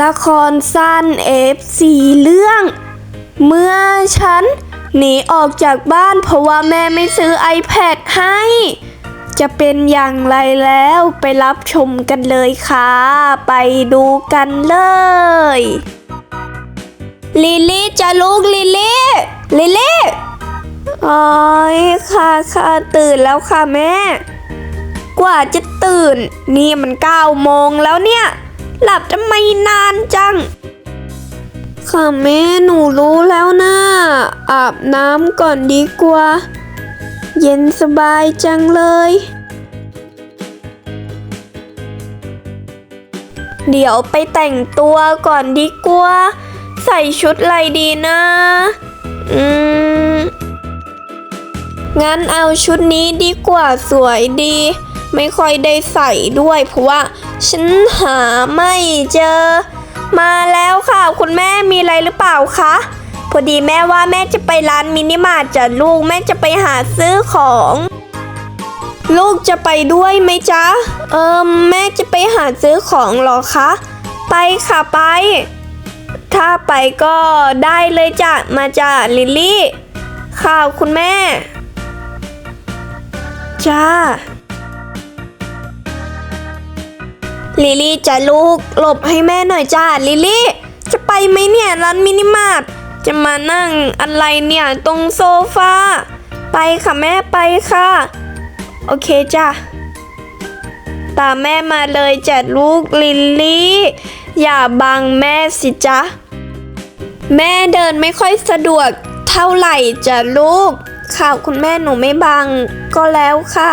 ละครสั้นเอฟซีเรื่อง เมื่อฉันหนีออกจากบ้านเพราะว่าแม่ไม่ซื้อ iPad ให้ จะเป็นอย่างไรแล้วไปรับชมกันเลยค่ะ ไปดูกันเลย ลิลี่จะลูกลิลี่ลิลี่อ๋อยค่ะค่ะตื่นแล้วค่ะแม่ กว่าจะตื่น นี่มันเก้าโมงแล้วเนี่ย หลับทำไมนานจัง ค่ะแม่หนูรู้แล้วนะอาบน้ำก่อนดีกว่า เย็นสบายจังเลย เดี๋ยวไปแต่งตัวก่อนดีกว่า ใส่ชุดอะไรดีนะ อืม งั้นเอาชุดนี้ดีกว่าสวยดี ไม่ค่อยได้ใส่ด้วยเพราะว่า ฉันหาไม่เจอ มาแล้วค่ะ คุณแม่มีอะไรหรือเปล่าคะพอดีแม่ว่าแม่จะไปร้านมินิมาร์ทจ้ะลูกแม่จะไปหาซื้อของ ลูกจะไปด้วยไหมจ๊ะ เออแม่จะไปหาซื้อของหรอคะ ไปค่ะไป ถ้าไปก็ได้เลยจ้ะมาจ้ะลิลลี่ ค่ะคุณแม่ จ้า ลิลี่จะลูกหลบให้แม่หน่อยจ้าลิลี่จะไปไหมเนี่ยร้านมินิมาร์ทจะมานั่งอะไรเนี่ยตรงโซฟาไปค่ะแม่ไปค่ะ โอเคจ้าตามแม่มาเลยจ้ะลูกลิลลี่ อย่าบังแม่สิจ๊ะ แม่เดินไม่ค่อยสะดวกเท่าไหร่จ้ะลูกข่าวคุณแม่หนูไม่บังก็แล้วค่ะ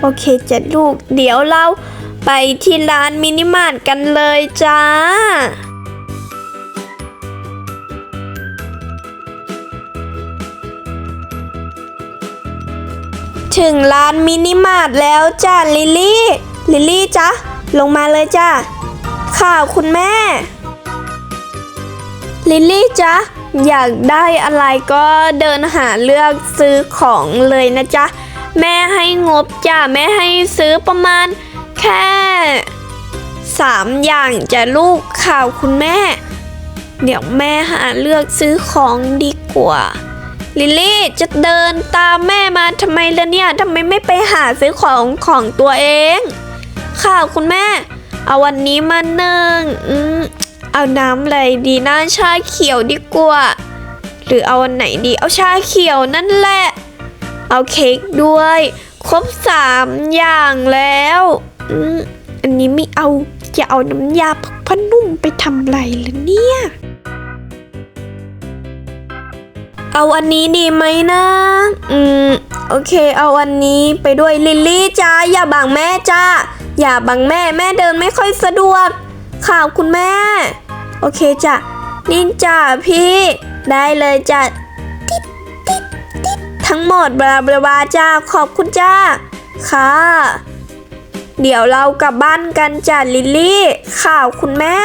โอเคจ้ะลูก เดี๋ยวเรา ไปที่ร้านมินิมาร์ทกันเลยจ้า ถึงร้านมินิมาร์ทแล้วจ้าลิลลี่ ลิลลี่จ้ะลงมาเลยจ้าข่าวคุณแม่ ลิลลี่จ๊ะอยากได้อะไรก็เดินหาเลือกซื้อของเลยนะจ๊ะ แม่ให้งบจ้ะ แม่ให้ซื้อประมาณ ค่สามอย่างจะลูกข่าวคุณแม่ เดี๋ยวแม่หาเลือกซื้อของดีกว่า ลิลลี่จะเดินตามแม่มาทำไมล่ะเนี่ยทำไมไม่ไปหาซื้อของของตัวเอง ข่าวคุณแม่ เอาวันนี้มาหนึ่งอืมเอาน้ำอะไรดีนะชาเขียวดีกว่า หรือเอาอันไหนดีเอาชาเขียวนั่นแหละ เอาเค้กด้วย ครบสามอย่างแล้ว อืมอันนี้ไม่เอา จะเอาน้ำยาพักผ้านุ่มไปทำไรล่ะเนี่ย เอาอันนี้ดีไหมนะ อืม โอเค เอาอันนี้ไปด้วยลิลลี่จ้าอย่าบังแม่จ้าอย่าบังแม่แม่เดินไม่ค่อยสะดวกข่าวคุณแม่ โอเคจ้ะนินจ้าพี่ ได้เลยจ้ะติ๊ดติ๊ดติ๊ดทั้งหมดบลาบลาบลาจ้าขอบคุณจ้าค่ะ เดี๋ยวเรากลับบ้านกันจ้ะลิลลี่ ข่าวคุณแม่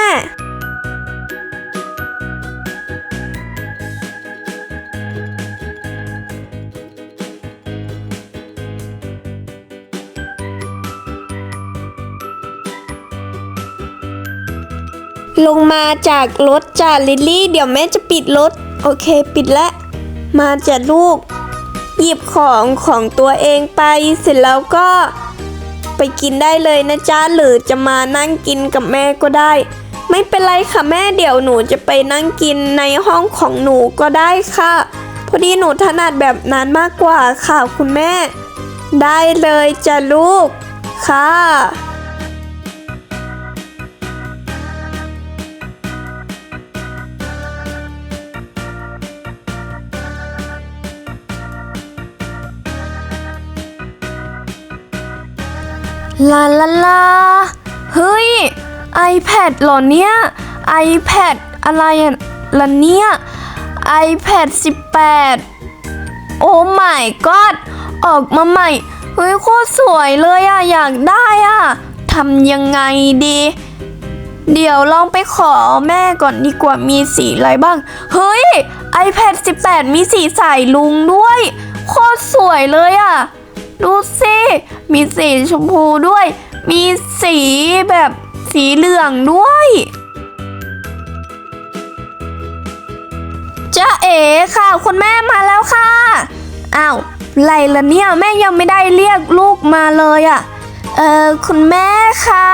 ลงมาจากรถจ้ะลิลลี่ เดี๋ยวแม่จะปิดรถ โอเคปิดแล้วมาจ้ะลูก หยิบของของตัวเองไปเสร็จแล้วก็ ไปกินได้เลยนะจ๊ะหรือจะมานั่งกินกับแม่ก็ได้ ไม่เป็นไรค่ะแม่เดี๋ยวหนูจะไปนั่งกินในห้องของหนูก็ได้ค่ะ พอดีหนูถนัดแบบนั้นมากกว่าค่ะคุณแม่ ได้เลยจ้ะลูกค่ะ ลาลาลา เฮ้ย iPad หรอเนี่ย iPad อะไรอะล่ะเนี่ย iPad 18 โอ้ my god ออกมาใหม่ เฮ้ยโคตรสวยเลยอะอยากได้อะทำยังไงดี เดี๋ยวลองไปขอแม่ก่อนดีกว่ามีสีอะไรบ้าง เฮ้ย iPad 18 มีสีสายลุงด้วย โคตรสวยเลยอะดูสิ มีสีชมพูด้วย มีสีแบบสีเหลืองด้วยจ้าเอ๋ค่ะ คุณแม่มาแล้วค่ะ อ้าวไรล่ะเนี่ยแม่ยังไม่ได้เรียกลูกมาเลยอะ่ะ เออคุณแม่คะ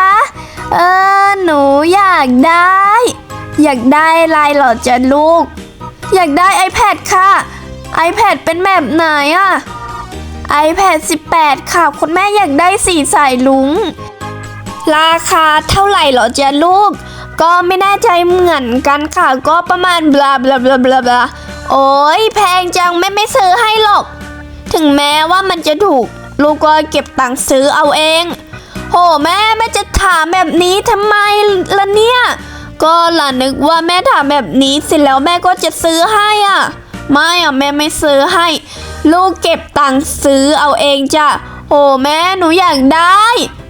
เออหนูอยากได้ อยากได้อะไรหรอจ๊ะลูก อยากได้ iPad ค่ะ iPad เป็นแบบไหนอะ iPad 18 ค่ะ คุณแม่อยากได้สีสายลุง ราคาเท่าไหร่เหรอจ๊ะลูก ก็ไม่แน่ใจเหมือนกันค่ะ ก็ประมาณบลาบลาบลาบลาบลาโอ้ยแพงจังแม่ไม่ซื้อให้หรอก ถึงแม้ว่ามันจะถูก ลูกก็เก็บตังค์ซื้อเอาเอง โหแม่แม่จะถามแบบนี้ทำไมล่ะเนี่ย ก็ล่ะนึกว่าแม่ถามแบบนี้เสร็จแล้วแม่ก็จะซื้อให้อะ ไม่อะแม่ไม่ซื้อให้ ลูกเก็บตังค์ซื้อเอาเองจ้ะ โอ้แม่หนูอยากได้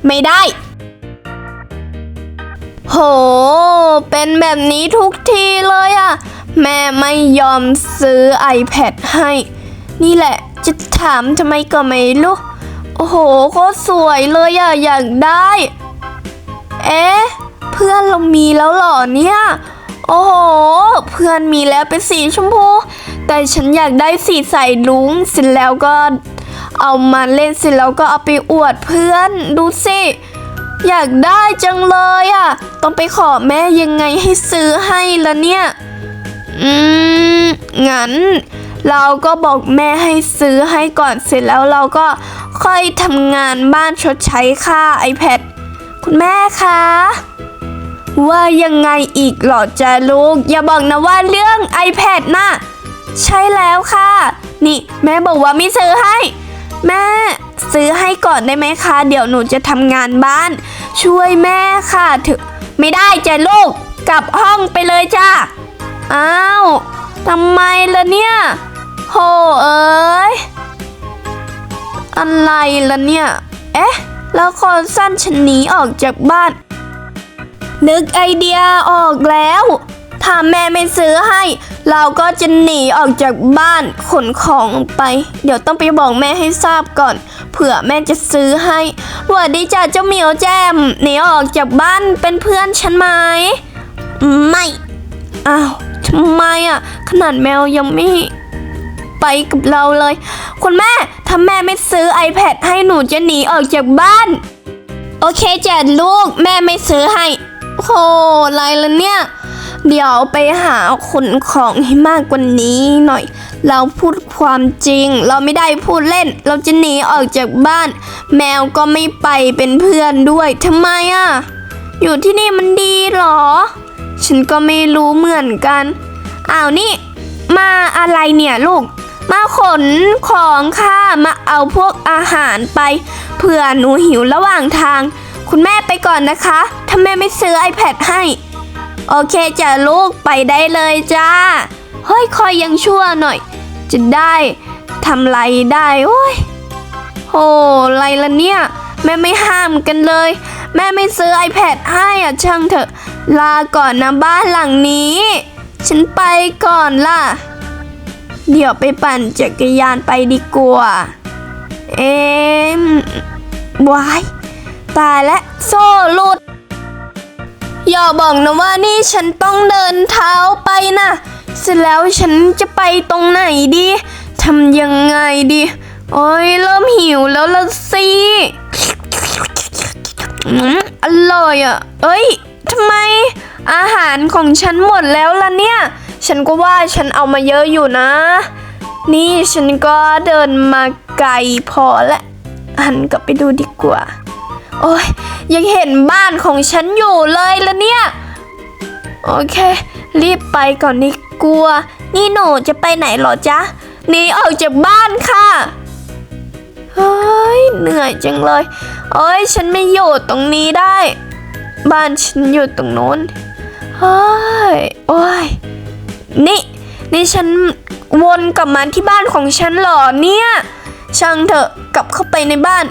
ไม่ได้ โห เป็นแบบนี้ทุกทีเลยอะแม่ไม่ยอมซื้อ iPad ให้ นี่แหละจะถามทำไมก็ไม่รู้ โอ้โหโคตรสวยเลยอะอยากได้ เอ๊ะ เพื่อนเรามีแล้วเหรอเนี่ยโอ้โห เพื่อนมีแล้วเป็นสีชมพู แต่ฉันอยากได้สีใสลุงเสร็จแล้วก็เอามาเล่นเสร็จแล้วก็เอาไปอวดเพื่อนดูสิ อยากได้จังเลยอะ ต้องไปขอแม่ยังไงให้ซื้อให้ละเนี่ย อืม งั้น เราก็บอกแม่ให้ซื้อให้ก่อนเสร็จแล้วเราก็ค่อยทำงานบ้านชดใช้ค่า iPad คุณแม่คะว่ายังไงอีกหรอจ๊ะลูก อย่าบอกนะว่าเรื่อง iPad น่ะ ใช่แล้วค่ะ นี่แม่บอกว่าไม่ซื้อให้ แม่ ซื้อให้ก่อนได้ไหมคะ เดี๋ยวหนูจะทำงานบ้าน ช่วยแม่ค่ะถึงไม่ได้จ้ะลูกกลับห้องไปเลยจ้าอ้าวทำไมล่ะเนี่ยโหเอ้ยอะไรล่ะเนี่ย เอ๊ะแล้วคอนสั้นฉันหนีออกจากบ้าน นึกไอเดียออกแล้ว ถ้าแม่ไม่ซื้อให้ เราก็จะหนีออกจากบ้านขนของไป เดี๋ยวต้องไปบอกแม่ให้ทราบก่อน เผื่อแม่จะซื้อให้หวัดดีจ้าเจ้าเหมียวแจมหนีออกจากบ้านเป็นเพื่อนฉันไหมไม่อ้าวทำไมอะ ขนาดแมวยังไม่ไปกับเราเลย คุณแม่ถ้าแม่ไม่ซื้อ iPad ให้หนูจะหนีออกจากบ้าน โอเคจ้ะลูกแม่ไม่ซื้อให้โหอะไรละเนี่ย เดี๋ยวไปหาขนของให้มากกว่านี้หน่อย เราพูดความจริง เราไม่ได้พูดเล่น เราจะหนีออกจากบ้าน แมวก็ไม่ไปเป็นเพื่อนด้วยทำไมอะ อยู่ที่นี่มันดีเหรอ ฉันก็ไม่รู้เหมือนกัน อ้าวนี่ มาอะไรเนี่ยลูก มาขนของค่ะ มาเอาพวกอาหารไป เผื่อหนูหิวระหว่างทาง คุณแม่ไปก่อนนะคะ ถ้าแม่ไม่ซื้อ iPad ให้ โอเคจ้ะลูกไปได้เลยจ้า เฮ้ยคอยยังชั่วหน่อย จะได้ทำไรได้โอ้ยโหอะไรละเนี่ย แม่ไม่ห้ามกันเลย แม่ไม่ซื้อ iPad ให้อะช่างเถอะ ลาก่อนนะบ้านหลังนี้ ฉันไปก่อนล่ะ เดี๋ยวไปปั่นจักรยานไปดีกว่า เอ็มวายตายและโซ่หลุด อย่าบอกนะว่านี่ฉันต้องเดินเท้าไปนะ เสร็จแล้วฉันจะไปตรงไหนดีทำยังไงดี โอ้ยเริ่มหิวแล้วละสิอร่อยอะ เอ้ยทำไม อาหารของฉันหมดแล้วล่ะเนี่ย ฉันก็ว่าฉันเอามาเยอะอยู่นะ นี่ฉันก็เดินมาไกลพอและหันกลับไปดูดีกว่า โอ้ย ยังเห็นบ้านของฉันอยู่เลยละเนี่ย โอเค รีบไปก่อนดีกลัว นี่หนูจะไปไหนหรอจ๊ะหนีออกจากบ้านค่ะเฮ้ยเหนื่อยจังเลยโอ้ยฉันไม่อยู่ตรงนี้ได้ บ้านฉันอยู่ตรงโน้นเฮ้ยโอ้ยนี่นี่ฉันวนกลับมาที่บ้านของฉันหรอเนี่ย ช่างเถอะกลับเข้าไปในบ้าน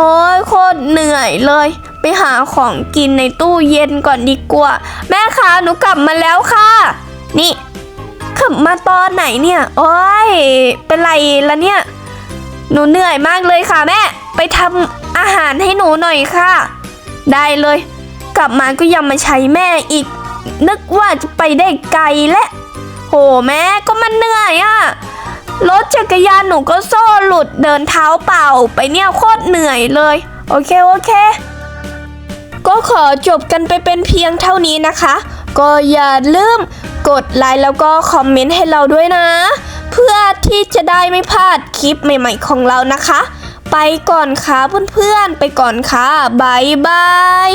โอ้ยโคตรเหนื่อยเลย ไปหาของกินในตู้เย็นก่อนดีกว่า แม่คะหนูกลับมาแล้วค่ะ นี่ขับมาตอนไหนเนี่ยโอ้ยเป็นไรละเนี่ย หนูเหนื่อยมากเลยค่ะแม่ ไปทำอาหารให้หนูหน่อยค่ะ ได้เลย กลับมาก็ยังมาใช้แม่อีก นึกว่าจะไปได้ไกลและ โหแม่ก็มันเหนื่อยอะ รถจักรยานหนูก็โซ่หลุดเดินเท้าเปล่าไปเนี่ยโคตรเหนื่อยเลย โอเค โอเค ก็ขอจบกันไปเป็นเพียงเท่านี้นะคะ ก็อย่าลืมกดไลค์แล้วก็คอมเมนต์ให้เราด้วยนะ เพื่อที่จะได้ไม่พลาดคลิปใหม่ ๆ ของเรานะคะ ไปก่อนค่ะเพื่อนๆ ไปก่อนค่ะบายบาย